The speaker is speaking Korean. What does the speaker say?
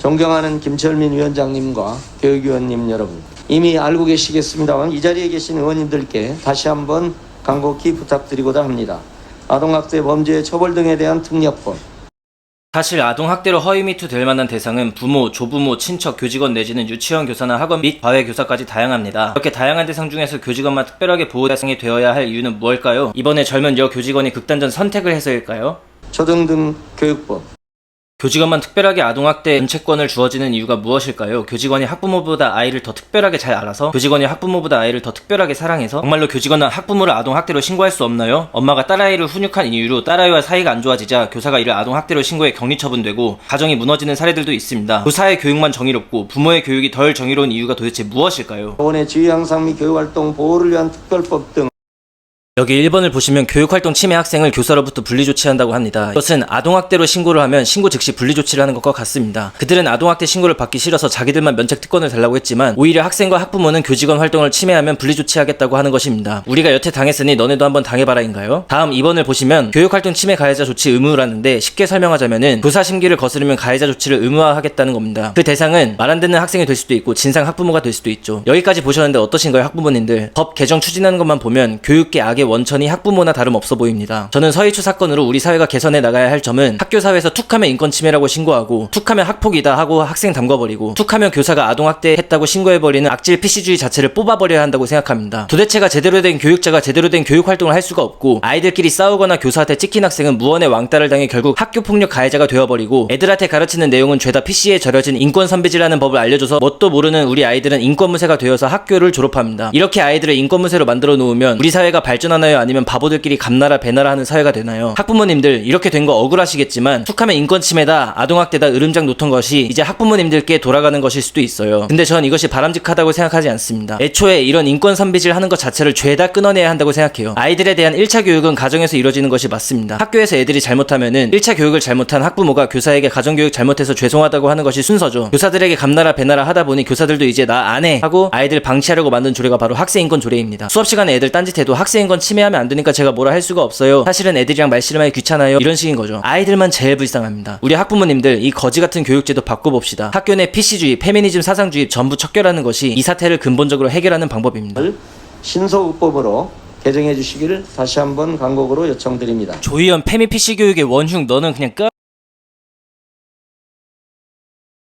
존경하는 김철민 위원장님과 교육위원님 여러분, 이미 알고 계시겠습니다만 이 자리에 계신 의원님들께 다시 한번 간곡히 부탁드리고자 합니다. 아동학대 범죄 처벌 등에 대한 특례법, 사실 아동학대로 허위미투 될 만한 대상은 부모, 조부모, 친척, 교직원 내지는 유치원 교사나 학원 및 과외 교사까지 다양합니다. 이렇게 다양한 대상 중에서 교직원만 특별하게 보호 대상이 되어야 할 이유는 무엇일까요? 이번에 젊은 여 교직원이 극단적 선택을 해서일까요? 초등등 교육법, 교직원만 특별하게 아동학대 면책권을 주어지는 이유가 무엇일까요? 교직원이 학부모보다 아이를 더 특별하게 잘 알아서 교직원이 학부모보다 아이를 더 특별하게 사랑해서 정말로 교직원은 학부모를 아동학대로 신고할 수 없나요? 엄마가 딸아이를 훈육한 이유로 딸아이와 사이가 안 좋아지자 교사가 이를 아동학대로 신고해 격리 처분되고 가정이 무너지는 사례들도 있습니다. 교사의 교육만 정의롭고 부모의 교육이 덜 정의로운 이유가 도대체 무엇일까요? 보건의 지휘 향상 및 교육활동 보호를 위한 특별법 등 여기 1번을 보시면 교육활동 침해 학생을 교사로부터 분리조치한다고 합니다. 이것은 아동학대로 신고를 하면 신고 즉시 분리조치를 하는 것과 같습니다. 그들은 아동학대 신고를 받기 싫어서 자기들만 면책 특권을 달라고 했지만 오히려 학생과 학부모는 교직원 활동을 침해하면 분리조치하겠다고 하는 것입니다. 우리가 여태 당했으니 너네도 한번 당해봐라인가요? 다음 2번을 보시면 교육활동 침해 가해자 조치 의무라는데 쉽게 설명하자면은 교사 심기를 거스르면 가해자 조치를 의무화하겠다는 겁니다. 그 대상은 말 안 듣는 학생이 될 수도 있고 진상 학부모가 될 수도 있죠. 여기까지 보셨는데 어떠신가요 학부모님들? 법 개정 추진하는 것만 보면 교육계 악의 원천이 학부모나 다름없어 보입니다. 저는 서희초 사건으로 우리 사회가 개선해 나가야 할 점은 학교 사회에서 툭하면 인권 침해라고 신고하고 툭하면 학폭이다 하고 학생 담궈버리고 툭하면 교사가 아동 학대 했다고 신고해버리는 악질 PC주의 자체를 뽑아버려야 한다고 생각합니다. 도대체가 제대로 된 교육자가 제대로 된 교육 활동을 할 수가 없고 아이들끼리 싸우거나 교사한테 찍힌 학생은 무언의 왕따를 당해 결국 학교 폭력 가해자가 되어버리고 애들한테 가르치는 내용은 죄다 PC에 절여진 인권 선비지라는 법을 알려줘서 뭣도 모르는 우리 아이들은 인권무새가 되어서 학교를 졸업합니다. 이렇게 아이들을 인권무새로 만들어 놓으면 우리 사회가 발전 하나요? 아니면 바보들끼리 감나라 배나라 하는 사회가 되나요? 학부모님들 이렇게 된 거 억울하시겠지만 툭하면 인권 침해다, 아동학대다 으름장 놓던 것이 이제 학부모님들께 돌아가는 것일 수도 있어요. 근데 전 이것이 바람직하다고 생각하지 않습니다. 애초에 이런 인권 선비질 하는 것 자체를 죄다 끊어내야 한다고 생각해요. 아이들에 대한 1차 교육은 가정에서 이루어지는 것이 맞습니다. 학교에서 애들이 잘못하면은 1차 교육을 잘못한 학부모가 교사에게 가정교육 잘못해서 죄송하다고 하는 것이 순서죠. 교사들에게 감나라 배나라 하다 보니 교사들도 이제 나 안 해 하고 아이들 방치하려고 만든 조례가 바로 학생인권 조례입니다. 수업 시간에 애들 딴짓해도 학생인권 침해하면 안 되니까 제가 뭐라 할 수가 없어요. 사실은 애들이랑 말씨름하기 귀찮아요. 이런 식인 거죠. 아이들만 제일 불쌍합니다. 우리 학부모님들 이 거지 같은 교육제도 바꿔봅시다. 학교 내 PC주의, 페미니즘 사상주의 전부 척결하는 것이 이 사태를 근본적으로 해결하는 방법입니다. 신소국법으로 개정해 주시기를 다시 한번 간곡으로 요청드립니다. 조희연 페미 PC 교육의 원흉 너는 그냥 꺼